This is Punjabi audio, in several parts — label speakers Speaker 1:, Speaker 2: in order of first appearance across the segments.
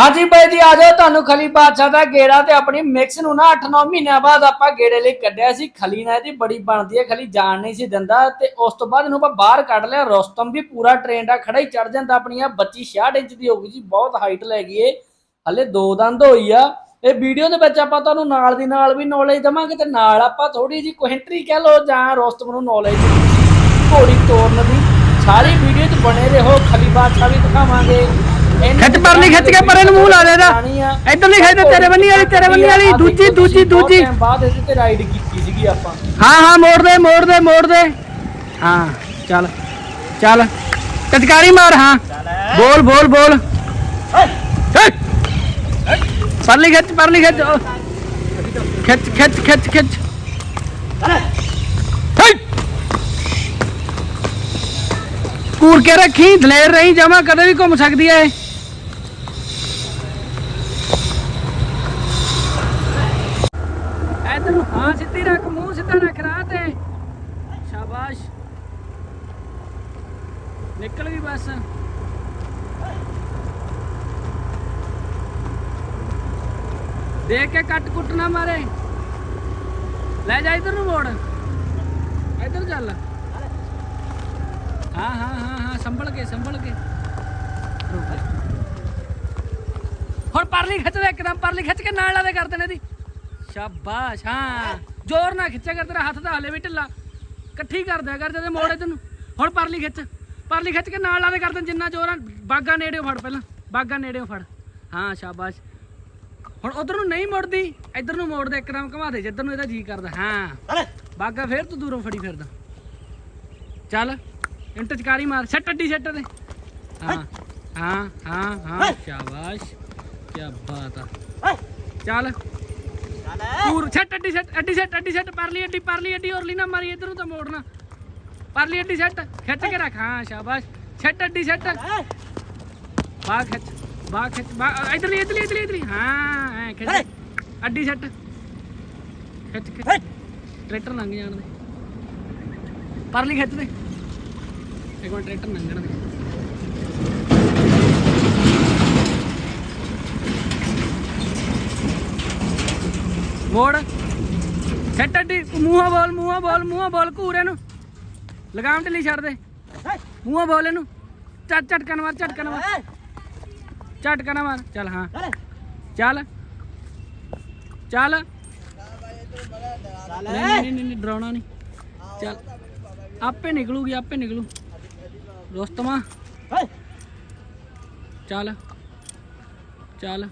Speaker 1: ਹਾਂਜੀ ਬਾਈ ਜੀ, ਆ ਜਾਓ ਤੁਹਾਨੂੰ ਖਲੀ ਬਾਦਸ਼ਾਹ ਦਾ ਗੇੜਾ ਤੇ ਆਪਣੀ ਮਿਕਸ ਨੂੰ ਨਾ 8-9 ਮਹੀਨਿਆਂ ਬਾਅਦ ਆਪਾਂ ਗੇੜੇ ਲਈ ਕੱਢਿਆ ਸੀ। ਖਲੀ ਨਾ ਇਹਦੀ ਬੜੀ ਬਣਦੀ ਹੈ, ਖਲੀ ਜਾਣ ਨਹੀਂ ਸੀ ਦਿੰਦਾ ਤੇ ਉਸ ਤੋਂ ਬਾਅਦ ਇਹਨੂੰ ਆਪਾਂ ਬਾਹਰ ਕੱਢ ਲਿਆ। ਰੋਸਤਮ ਵੀ ਪੂਰਾ ਟ੍ਰੇਨਡ ਆ ਖੜਾ ਹੀ ਚੜ ਜਾਂਦਾ ਆਪਣੀ ਆ ਬੱਚੀ 66 ਇੰਚ ਦੀ ਹੋ ਗਈ ਜੀ, ਬਹੁਤ ਹਾਈਟ ਲੈ ਗਈ ਏ ਹਲੇ ਦੋ ਦੰਦ ਹੋਈ ਆ। ਇਹ ਵੀਡੀਓ ਦੇ ਵਿੱਚ ਆਪਾਂ ਤੁਹਾਨੂੰ ਨਾਲ ਦੀ ਨਾਲ ਵੀ ਨੌਲੇਜ ਦਵਾਂਗੇ ਤੇ ਨਾਲ ਆਪਾਂ ਥੋੜੀ ਜੀ ਕੁਇੰਟਰੀ ਕਹਿ ਲਓ ਜਾਂ ਰੋਸਤਮ ਨੂੰ ਨੌਲੇਜ ਘੋੜੀ ਤੋਰਨ ਦੀ। ਸਾਰੀ ਵੀਡੀਓ 'ਚ ਬਣੇ ਰਹੋ, ਖਲੀ ਬਾਦਸ਼ਾਹ ਵੀ ਦਿਖਾਵਾਂਗੇ।
Speaker 2: ਖਿੱਚ ਪਰਲੀ ਖਿੱਚ ਕੇ ਪਰੇ ਨੂੰ ਮੂੰਹ ਲਾ ਦੇ ਇਹਦਾ। ਇੱਧਰ ਨਹੀਂ ਖਿੱਚਦਾ, ਤੇਰੇ ਬੰਨੀ ਵਾਲੀ, ਤੇਰੇ ਬੰਨੀ ਵਾਲੀ, ਦੂਜੀ, ਦੂਜੀ, ਦੂਜੀ।
Speaker 1: ਬਾਅਦ ਇਹਦੇ ਤੇ ਰਾਈਡ ਕੀਤੀ ਸੀਗੀ ਆਪਾਂ
Speaker 2: ਹਾਂ ਹਾਂ ਮੋੜ ਦੇ ਮੋੜ ਦੇ ਮੋੜ ਦੇ ਹਾਂ ਚੱਲ ਚੱਲ ਟਚਕਾਰੀ ਮਾਰ ਹਾਂ ਬੋਲ ਬੋਲ ਬੋਲ! ਪਰਲੀ ਖਿੱਚ ਪਰਲੀ ਖਿੱਚ। ਖਿੱਚ ਖਿੱਚ ਖਿੱਚ ਖਿੱਚ! ਕੂਰ ਕੇ ਰੱਖੀ ਦਲੇਰ ਰਹੀ ਜਮਾ ਕਦੇ ਵੀ ਘੁੰਮ ਸਕਦੀ ਐ। ਇੱਧਰ ਨੂੰ ਹਾਂ, ਸਿੱਧੀ ਰੱਖ, ਮੂੰਹ ਸਿੱਧਾ ਰੱਖ, ਰਾਹ ਤੇ। ਸ਼ਾਬਾਸ਼। ਨਿਕਲ ਗਈ ਬਸ। ਦੇਖ ਕੇ ਕੱਟ ਕੁੱਟ ਨਾ ਮਾਰੇ। ਲੈ ਜਾ ਇੱਧਰ ਨੂੰ ਮੋੜ। ਇੱਧਰ ਚੱਲ। ਹਾਂ ਹਾਂ ਹਾਂ ਹਾਂ, ਸੰਭਲ ਕੇ ਸੰਭਲ ਕੇ। ਰੁਕ ਜਾ। ਹੁਣ ਪਰਲੀ ਖਿੱਚ ਦੇ ਇੱਕਦਮ ਪਰਲੀ ਖਿੱਚ ਕੇ ਨਾਲ ਲਾਦੇ ਕਰ ਦੇਣੇ ਦੀ। ਸ਼ਾਬਾਸ਼ ਹਾਂ। ਜ਼ੋਰ ਨਾਲ ਖਿੱਚਿਆ ਕਰ ਤੇਰਾ ਹੱਥ ਤਾਂ ਹਲੇ ਵੀ ਢਿੱਲਾ। ਇਕੱਠੀ ਕਰ ਦਿਆ ਕਰ ਜਦੋਂ ਮੋੜੇ ਤੈਨੂੰ। ਹੁਣ ਪਰਲੀ ਖਿੱਚ ਪਰਲੀ ਖਿੱਚ ਕੇ ਨਾਲ ਲਾਦੇ ਕਰ ਦੇ ਜਿੰਨਾ ਜ਼ੋਰ ਆ। ਬਾਗਾ ਨੇੜਿਓਂ ਫੜ ਪਹਿਲਾਂ ਬਾਗਾ ਨੇੜਿਓਂ ਫੜ। ਹਾਂ ਸ਼ਾਬਾਸ਼। ਹੁਣ ਉਧਰ ਨੂੰ ਨਹੀਂ ਮੁੜਦੀ ਇੱਧਰ ਨੂੰ ਮੋੜ ਦੇ ਇੱਕਦਮ ਘੁਮਾ ਦੇ ਜਿੱਧਰ ਨੂੰ ਇਹਦਾ ਜੀ ਕਰਦਾ। ਹਾਂ। ਬਾਗਾ ਫੇਰ ਤੂੰ ਦੂਰੋਂ ਫੜੀ ਫਿਰਦਾ। ਚੱਲ ਇੰਟ ਚਕਾਰੀ ਮਾਰ ਛੱਟ ਅੱਡੀ ਛੱਟ ਦੇ ਹਾਂ। ਹਾਂ ਹਾਂ ਹਾਂ ਸ਼ਾਬਾਸ਼। ਕੀ ਬਾਤ ਆ। ਚੱਲ। ਪੂਰ ਛੱਟ ਅੱਡੀ ਛੱਟ ਅੱਡੀ ਛੱਟ ਅੱਡੀ ਛੱਟ ਪਰਲੀ ਅੱਡੀ ਪਰਲੀ ਅੱਡੀ ਔਰਲੀ ਨਾ ਮਾਰੀ ਇਧਰ ਤਾਂ ਮੋੜਨਾ। ਪਰਲੀ ਅੱਡੀ ਛੱਟ ਖਿੱਚ ਕੇ ਰੱਖ। ਹਾਂ ਸ਼ਾਬਾਸ਼। ਛੱਟ ਅੱਡੀ ਛੱਟ ਬਾਹ ਖਿੱਚ ਬਾਹ ਖਿੱਚ ਬਾਹ ਇਧਰਲੀ ਇਧਰਲੀ ਇਧਰਲੀ ਇਧਰਲੀ। ਹਾਂ ਐ ਖਿੱਚ। ਅੱਡੀ ਛੱਟ ਖਿੱਚ ਖਿੱਚ। ਟਰੈਕਟਰ ਲੰਘ ਜਾਣ ਦੇ। ਪਰਲੀ ਖਿੱਚ ਦੇ। ਇੱਕ ਮਿੰਟ ਟਰੈਕਟਰ ਲੰਘਣ ਦੇ। ਮੋੜ। ਛੱਟ ਅੱਡੀ ਮੂੰਹੋਂ ਬੋਲ ਮੂੰਹੋਂ ਬੋਲ ਮੂੰਹੋਂ ਬੋਲ ਘੂਰੇ ਨੂੰ। ਲਗਾਮ ਢਿੱਲੀ ਛੱਡ ਦੇ। ਮੂੰਹੋਂ ਬੋਲ ਇਹਨੂੰ। ਝਟ ਝਟਕਣ ਮਾਰ ਝਟਕਣ ਮਾਰ। ਝਟਕਣ ਮਾਰ। ਚੱਲ ਹਾਂ। ਚੱਲ। ਚੱਲ। ਨਹੀਂ ਨਹੀਂ ਨਹੀਂ ਡਰਾਉਣਾ ਨਹੀਂ। ਚੱਲ। ਆਪੇ ਨਿਕਲੂਗੀ ਆਪੇ ਨਿਕਲੂ। ਰੋਸਤਮਾ ਚੱਲ। ਚੱਲ।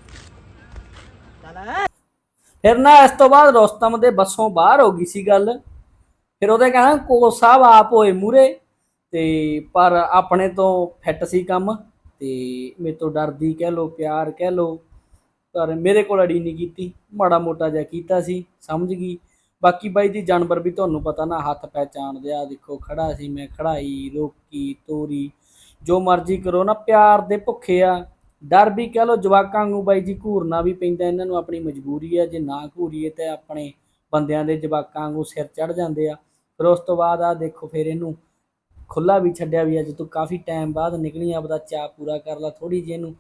Speaker 1: ਫਿਰ ਨਾ ਇਸ ਤੋਂ ਬਾਅਦ ਰੋਸਤਮ ਦੇ ਬੱਸੋਂ ਬਾਹਰ ਹੋ ਗਈ ਸੀ ਗੱਲ। ਫਿਰ ਉਹਦੇ ਕਹਿੰਦਾ ਕੋ ਸਾਹਿਬ ਆਪ ਹੋਏ ਮੂਰੇ ਤੇ ਪਰ ਆਪਣੇ ਤੋਂ ਫਿੱਟ ਸੀ ਕੰਮ ਤੇ ਮੇਰੇ ਤੋਂ ਡਰਦੀ ਕਹਿ ਲੋ ਪਿਆਰ ਕਹਿ ਲੋ ਪਰ ਮੇਰੇ ਕੋਲ ਅੜੀ ਨਹੀਂ ਕੀਤੀ। ਮਾੜਾ ਮੋਟਾ ਜਿਹਾ ਕੀਤਾ ਸੀ, ਸਮਝ ਗਈ। ਬਾਕੀ ਬਾਈ ਦੀ ਜਾਨਵਰ ਵੀ ਤੁਹਾਨੂੰ ਪਤਾ ਨਾ, ਹੱਥ ਪਹਿਚਾਣਦੇ ਆ ਦੇਖੋ, ਖੜਾ ਸੀ ਮੈਂ, ਖੜਾਈ, ਰੋਕੀ, ਤੋਰੀ, ਜੋ ਮਰਜ਼ੀ ਕਰੋ ਨਾ, ਪਿਆਰ ਦੇ ਭੁੱਖੇ ਆ। ਡਰ ਵੀ ਕਹਿ ਲੋ ਜਵਾਕਾਂ ਨੂੰ ਬਾਈ ਜੀ ਘੂਰਨਾ ਵੀ ਪੈਂਦਾ, ਇਹਨਾਂ ਨੂੰ ਆਪਣੀ ਮਜਬੂਰੀ ਹੈ ਜੇ ਨਾ ਘੂਰੀਏ ਤੇ ਆਪਣੇ ਬੰਦਿਆਂ ਦੇ ਜਵਾਕਾਂ ਨੂੰ ਸਿਰ ਚੜ ਜਾਂਦੇ ਆ। ਫਿਰ ਉਸ ਤੋਂ ਬਾਅਦ ਆ ਦੇਖੋ, ਫਿਰ ਇਹਨੂੰ ਖੁੱਲਾ ਵੀ ਛੱਡਿਆ ਵੀ ਅੱਜ ਤੂੰ ਕਾਫੀ ਟਾਈਮ ਬਾਅਦ ਨਿਕਲੀ ਆਪਦਾ ਚਾਅ ਪੂਰਾ ਕਰ ਲਾ ਥੋੜੀ ਜਿਹੀ ਇਹਨੂੰ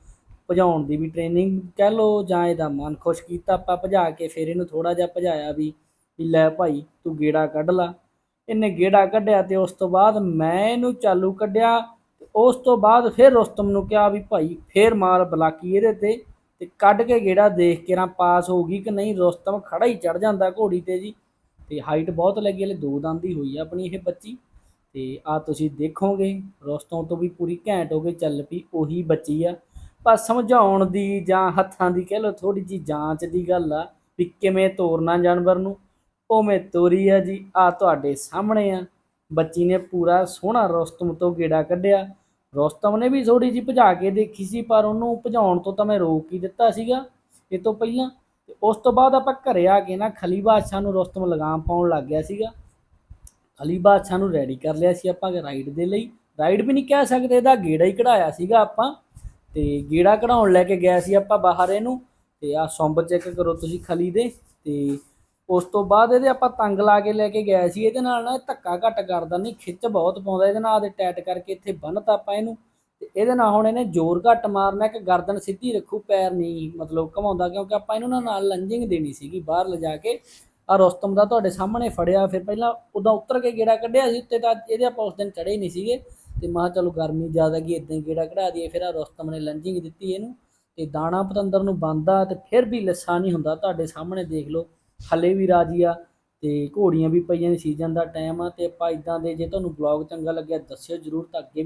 Speaker 1: ਭਜਾਉਣ ਦੀ ਵੀ ਟ੍ਰੇਨਿੰਗ ਕਹਿ ਲੋ ਜਾਂ ਇਹਦਾ ਮਨ ਖੁਸ਼ ਕੀਤਾ, ਆਪਾਂ ਭਜਾ ਕੇ ਫਿਰ ਇਹਨੂੰ ਥੋੜਾ ਜਿਹਾ ਭਜਾਇਆ ਵੀ ਵੀ ਲੈ ਭਾਈ, ਤੂੰ ਗੇੜਾ ਕੱਢ ਲਾ। ਇਹਨੇ ਗੇੜਾ ਕੱਢਿਆ ਤੇ ਉਸ ਤੋਂ ਬਾਅਦ ਮੈਂ ਇਹਨੂੰ ਚਾਲੂ ਕੱਢਿਆ। ਉਸ ਤੋਂ ਬਾਅਦ ਫਿਰ ਰੁਸਤਮ ਨੂੰ ਕਿਹਾ ਵੀ ਭਾਈ ਫੇਰ ਮਾਰ ਬਲਾਕੀ ਇਹਦੇ ਤੇ ਤੇ ਕੱਢ ਕੇ ਗੇੜਾ ਦੇਖ ਕੇ ਨਾ ਪਾਸ ਹੋ ਗਈ ਕਿ ਨਹੀਂ, ਰੁਸਤਮ ਖੜਾ ਹੀ ਚੜ ਜਾਂਦਾ ਘੋੜੀ ਤੇ ਜੀ। ਤੇ ਹਾਈਟ ਬਹੁਤ ਲੱਗੀ, ਹਲੇ ਦੋ ਦੰਦ ਦੀ ਹੋਈ ਆ ਆਪਣੀ ਇਹ ਬੱਚੀ। ਤੇ ਆ ਤੁਸੀਂ ਦੇਖੋਗੇ, ਰੁਸਤਮ ਤੋਂ ਵੀ ਪੂਰੀ ਘੈਂਟ ਹੋ ਕੇ ਚੱਲ ਪਈ, ਉਹੀ ਬੱਚੀ ਆ। ਪਰ ਸਮਝਾਉਣ ਦੀ ਜਾਂ ਹੱਥਾਂ ਦੀ ਕਹਿ ਲਓ ਥੋੜੀ ਜੀ ਜਾਂਚ ਦੀ ਗੱਲ ਆ ਵੀ ਕਿਵੇਂ ਤੋਰਨਾ ਜਾਨਵਰ ਨੂੰ। ਉਵੇਂ ਤੋਰੀ ਆ ਜੀ, ਆ ਤੁਹਾਡੇ ਸਾਹਮਣੇ ਆ। ਬੱਚੀ ਨੇ ਪੂਰਾ ਸੋਹਣਾ ਰੁਸਤਮ ਤੋਂ ਗੇੜਾ ਕੱਢਿਆ। ਰੁਸਤਮ ਨੇ ਵੀ ਥੋੜੀ ਜੀ ਭਜਾ ਕੇ ਦੇਖੀ ਸੀ, ਪਰ ਉਹਨੂੰ ਭਜਾਉਣ ਤੋਂ ਤਾਂ ਮੈਂ ਰੋਕ ਹੀ ਦਿੱਤਾ ਸੀਗਾ, ਇਹ ਤੋਂ ਪਹਿਲਾਂ ਤੇ ਉਸ ਤੋਂ ਬਾਅਦ ਆਪਾਂ ਘਰੇ ਆ ਕੇ ਨਾ ਖਲੀ ਬਾਦਸ਼ਾਹ ਨੂੰ ਰੁਸਤਮ ਲਗਾਮ ਪਾਉਣ ਲੱਗ ਗਿਆ ਸੀਗਾ। ਖਲੀ ਬਾਦਸ਼ਾਹ ਨੂੰ ਰੈਡੀ ਕਰ ਲਿਆ ਸੀ ਆਪਾਂ ਰਾਈਡ ਦੇ ਲਈ। ਰਾਈਡ ਵੀ ਨਹੀਂ ਕਹਿ ਸਕਦੇ, ਇਹਦਾ ਗੇੜਾ ਹੀ ਕਢਾਇਆ ਸੀਗਾ ਆਪਾਂ। ਤੇ ਗੇੜਾ ਕਢਾਉਣ ਲੈ ਕੇ ਗਿਆ ਸੀ ਆਪਾਂ ਬਾਹਰ ਇਹਨੂੰ। ਤੇ ਆ ਸੁੰਬ ਚੈੱਕ ਕਰੋ ਤੁਸੀਂ ਖਲੀ ਦੇ। ਤੇ ਉਸ ਤੋਂ ਬਾਅਦ ਇਹਦੇ ਆਪਾਂ ਤੰਗ ਲਾ ਕੇ ਲੈ ਕੇ ਗਏ ਸੀ, ਇਹਦੇ ਨਾਲ ਨਾ ਧੱਕਾ ਘੱਟ ਕਰਦਾ ਨਹੀਂ, ਖਿੱਚ ਬਹੁਤ ਪਾਉਂਦਾ, ਇਹਦੇ ਨਾਲ ਆਦੇ ਟੈਟ ਕਰਕੇ ਇੱਥੇ ਬੰਨਤਾ ਆਪਾਂ ਇਹਨੂੰ, ਤੇ ਇਹਦੇ ਨਾਲ ਹੁਣ ਇਹਨੇ ਜ਼ੋਰ ਘੱਟ ਮਾਰਨਾ ਕਿ ਗਰਦਨ ਸਿੱਧੀ ਰੱਖੂ, ਪੈਰ ਨਹੀਂ ਮਤਲਬ ਘਮਾਉਂਦਾ, ਕਿਉਂਕਿ ਆਪਾਂ ਇਹਨੂੰ ਨਾ ਨਾਲ ਲੰਜਿੰਗ ਦੇਣੀ ਸੀਗੀ, ਬਾਹਰ ਲਿਜਾ ਕੇ ਆ ਰੋਸਤਮ ਦਾ ਤੁਹਾਡੇ ਸਾਹਮਣੇ ਫੜਿਆ, ਫਿਰ ਪਹਿਲਾਂ ਉਦਾਂ ਉੱਤਰ ਕੇ ਗੇੜਾ ਕੱਢਿਆ ਸੀ, ਉੱਤੇ ਤਾਂ ਇਹਦੇ ਆਪਾਂ ਉਸ ਦਿਨ ਚੜੇ ਹੀ ਨਹੀਂ ਸੀਗੇ, ਤੇ ਮੈਂ ਕਿਹਾ ਚਲੋ ਗਰਮੀ ਜ਼ਿਆਦਾ ਗਈ ਇਦਾਂ ਹੀ ਗੇੜਾ ਕਢਾ ਦਈਏ, ਫਿਰ ਆ ਰੋਸਤਮ ਨੇ ਲੰਜਿੰਗ ਦਿੱਤੀ ਇਹਨੂੰ, ਤੇ ਦਾਣਾ ਪਤੰਦਰ ਨੂੰ ਬੰਦਾ ਤੇ ਫਿਰ ਵੀ ਲਿੱਸਾ ਨਹੀਂ ਹੁੰਦਾ, ਤੁਹਾਡੇ ਸਾਹਮਣੇ ਦੇਖ ਲਓ ਹਲੇ ਵੀ ਰਾਜੀ ਆ ਤੇ ਘੋੜੀਆਂ ਵੀ ਪਈਆਂ ਨੇ ਸੀਜ਼ਨ ਦਾ ਟਾਈਮ ਆ ਤੇ ਆਪਾਂ ਇਦਾਂ ਦੇ ਜੇ ਤੁਹਾਨੂੰ ਬਲੌਗ ਚੰਗਾ ਲੱਗਿਆ ਦੱਸਿਓ ਜਰੂਰ ਤਾਂ ਅੱਗੇ